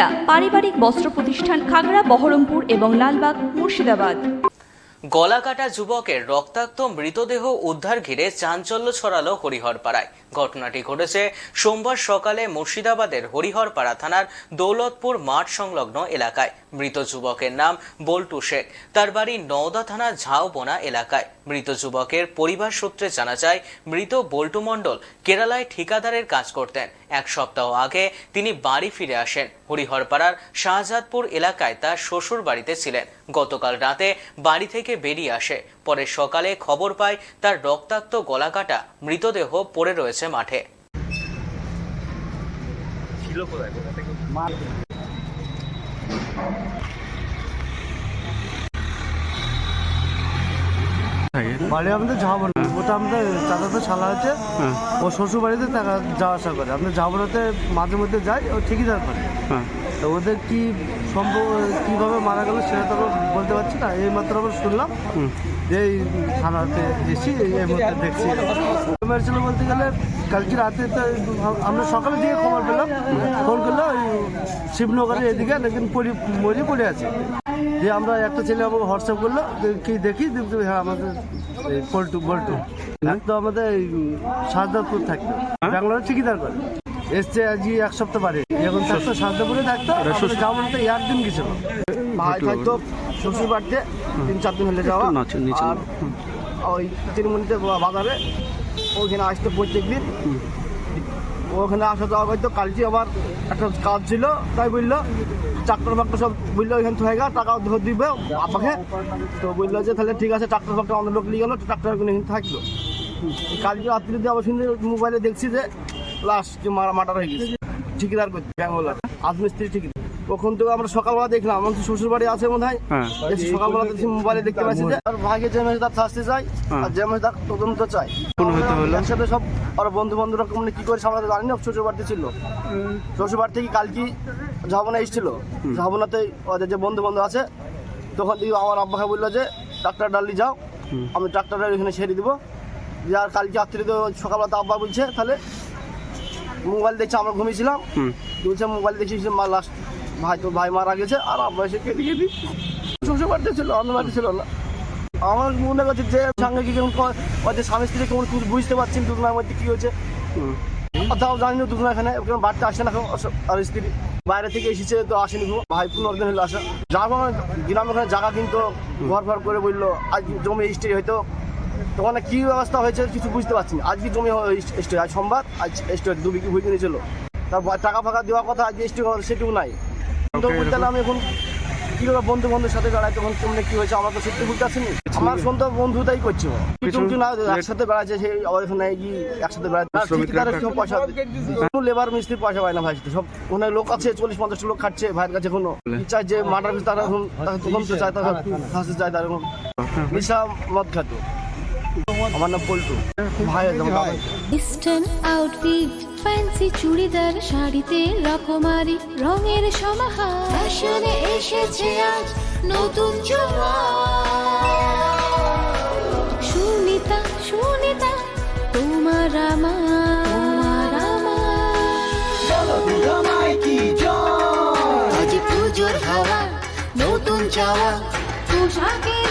সুনিতা পারিবারিক বস্ত্র প্রতিষ্ঠান খাগড়া, বহরমপুর এবং লালবাগ, মুর্শিদাবাদ। গলাকাটা যুবকের রক্তাক্ত মৃতদেহ উদ্ধার ঘিরে চাঞ্চল্য ছড়ালো হরিহরপাড়ায়। ঘটনাটি ঘটেছে সোমবার সকালে মুর্শিদাবাদের হরিহরপাড়া থানার দৌলতপুর মাঠ সংলগ্ন এলাকায়। মৃত যুবকের নাম বল্টু শেখ। তার বাড়ি নওদা থানার ঝাউবোনা এলাকায়। মৃত যুবকের পরিবার সূত্রে জানা যায়, মৃত বল্টু মণ্ডল কেরালায় ঠিকাদারের কাজ করতেন। এক সপ্তাহ আগে তিনি বাড়ি ফিরে আসেন। হরিহরপাড়ার শাহজাদপুর এলাকায় তার শ্বশুর বাড়িতে ছিলেন। গতকাল রাতে বাড়ি থেকে বেরিয়ে আসে। পরে সকালে খবর পায় তার রক্তাক্ত গলাকাটা মৃতদেহ পড়ে রয়েছে মাঠে। বাড়ি আমাদের যাব না। ওটা আমাদের চাচাতো শালা আছে। ও শ্বশুর বাড়িতে যাওয়া আসা করে। আমরা যাব মাঝে মধ্যে যাই ও ঠিকই যাওয়ার করে তো ওদের কি সম্ভব কীভাবে মারা গেল সেটা তো আমরা বলতে পারছি না। এই মাত্র আমরা শুনলাম যে এই থানাতে এসি এই মুহূর্তে দেখছি। মেরেছিল বলতে গেলে কালকে রাতে তো আমরা সকালে দিকে খবর পেলাম। ফোন করল ওই শিবনগরের এদিকে লেকিন পরি মরি পড়ে আছে। যে আমরা একটা ছেলে আমাকে হোয়াটসঅ্যাপ করল কি দেখি? হ্যাঁ আমাদের পল্টু বল্টু তো আমাদের এই শারদাপুর থাকতো। ব্যাঙ্গালোর ঠিকিদার করে। এসছে আজকে এক সপ্তাহ বাড়ি এখন থাকতো শারদাপুরে থাকতো যাব তো ইয়ার দিন গেছিল। ভাই থাকতো শ্বশুর বাড়িতে তিন চার দিন হলে যাওয়া। আর ওই তিনমণিতে বাজারে ওইখানে আসতো প্রত্যেক দিন। ওখানে আসা যাওয়া হয়তো কালকে আবার একটা কাজ ছিল তাই বলল ট্রাক্টর ফাক্টর সব বলল ওইখান থেকে গা, টাকা ধর দিবে আপাকে। তো বলল যে তাহলে ঠিক আছে ট্রাক্টর ফাক্টর অন্য লোক নিয়ে গেলো ট্রাক্টর এখানে থাকল। কালকে রাত্রি দিয়ে আবার শুনে মোবাইলে দেখছি যে লাস্ট মারা মাটার হয়ে গেছে। ঠিকাদার ব্যাঙ্গলার আজমিস্ত্রি ঠিকাদার। ওখান থেকে আমরা সকালবেলা দেখলাম আমার তো শ্বশুর বাড়ি আছে মনে হয়। দেখছি সকালবেলা দেখছি মোবাইলে দেখতে পাচ্ছি যে আর ভাগে যে মেয়ে তার শাস্তি চাই আর যে মেয়ে তার তদন্ত চাই। একসাথে সব আর বন্ধু বান্ধবরা মানে কি করে আমরা তো জানি না শ্বশুর বাড়িতে ছিল। শ্বশুর বাড়ি থেকে কালকে ঝাবনা এসেছিল। ঝাবনাতে ওদের যে বন্ধু বান্ধব আছে তখন থেকে আমার আব্বাকে বলল যে ডাক্তার ডালি যাও আমি ডাক্তারের এখানে ছেড়ে দিব। আর কালকে রাত্রি তো সকালবেলা আব্বা বলছে তাহলে মোবাইল দেখছে আমরা ঘুমিয়েছিলাম। বলছে মোবাইল দেখছি মা লাস্ট ভাই তো ভাই মারা গেছে আর আব্বা এসে কেটে কেটে শ্বশুর বাড়িতে ছিল অন্য বাড়িতে ছিল না। আমার মনে করছে যে সঙ্গে কি কেমন ওদের স্বামী স্ত্রী কেমন কিছু বুঝতে পারছি দুজনের মধ্যে কি হয়েছে। তাও জানি না দুজন এখানে কারণ বাড়িতে আসে না আর স্ত্রী বাইরে থেকে এসেছে তো আসেনি ভাই পুনর দিন হলো আসা। যাব গ্রাম ওখানে জায়গা কিনতো ঘর ফর করে বলল আজ জমি স্টে হয়তো তখন কি ব্যবস্থা হয়েছে কিছু বুঝতে পারছি না। আজকে জমি আজ সোমবার আজ স্টে দু বিঘি ভুই কিনেছিল তারপর টাকা ফাঁকা দেওয়ার কথা আজকে স্টে সেটুকু নাই। তো বলতে গেলে আমি এখন কি করে বন্ধু বন্ধুর সাথে বেড়াই তখন কেমনে কি হয়েছে আমার তো সত্যি বুঝতে পারছি না। আমার সন্ত বন্ধু তাই করছে। কিছু কিছু না একসাথে বেড়াচ্ছে সেই আবার এখানে গিয়ে একসাথে বেড়াচ্ছে ঠিকাদারের কেউ লেবার মিস্ত্রি পয়সা পায় না ভাই সব ওখানে লোক আছে চল্লিশ পঞ্চাশ লোক খাচ্ছে ভাইয়ের কাছে কোনো চাই যে মার্ডার তারা এখন তারা তখন তো চায় তারা ফাঁসে চায় তারা এখন নিশা মদ খাতো আমার নাম পল্টু। ভাই। ইস্টার্ন আউটফিট ফ্যান্সি চুড়িদার শাড়িতে রকমারি রঙের সমাহার। ফ্যাশনে এসেছে আজ নতুন সুনিতা সুনিতা তোমার আমার। আমার। আজ পুজোর হাওয়া নতুন চাওয়া পোশাকের